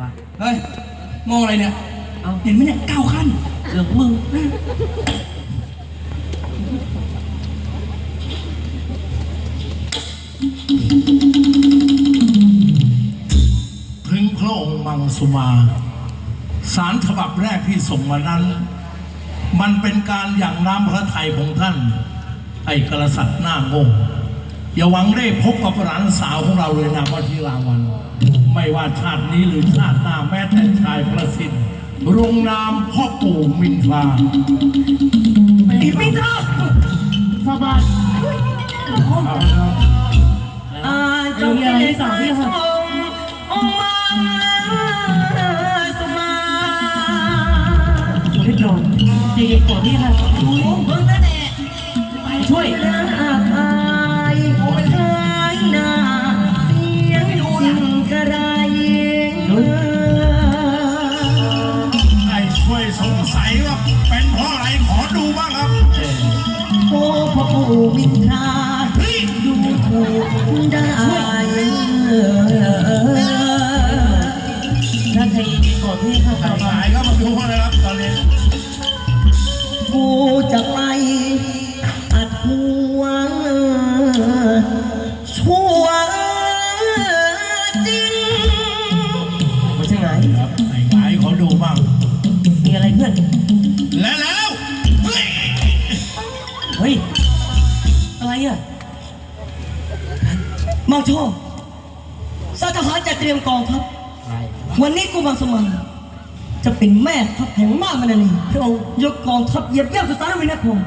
วะ เฮ้ยมองอะไรเนี่ย เอ้า เห็นไหมเนี่ยเก้าขั้น เรื่องของมึงถึงพระองค์มังสุมา สารฉบับแรกที่ส่งมานั้น มันเป็นการอย่างน้ำพระทัยของท่าน ไอ้กษัตริย์หน้าโง่อย่าหวังได้พบกับหลานสาวของเราเลยนามว่าธีราวัน ไม่ว่าชาตินี้หรือชาติหน้าแม้แต่ชายประสิทธิ์ลงนามพ่อปู่มินทราไม่ทราบสบายอ่าจงมีสายส่งองค์มังสมาพี่โดนใจเย็นก่อนพี่ค่ะโอ้เพิ่งนั่นแหละช่วยหน้าอาย อะไรขอดูบ้างครับโอ้พ่อปู่มินทราดูถูกได้ถ้าใจเย็นก่อนพี่ค่ะสหาบายยก็มาดูเลยครับตอนนี้กูจะไปอัดหัวชั่วจริง อะไรอะมังโชสาทหารจะเตรียมกองทัพวันนี้กูบางสมังจะเป็นแม่ทัพแห่งมามันนีพระองค์ยกกองทัพเหยียบย่ำสุสานวินาคม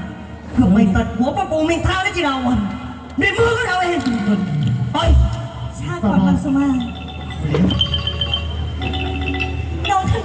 เพื่อไปตัดหัวพระปูมินทราและจิราวันด้วยมือของเราเองไปชาติก่อนมังสมา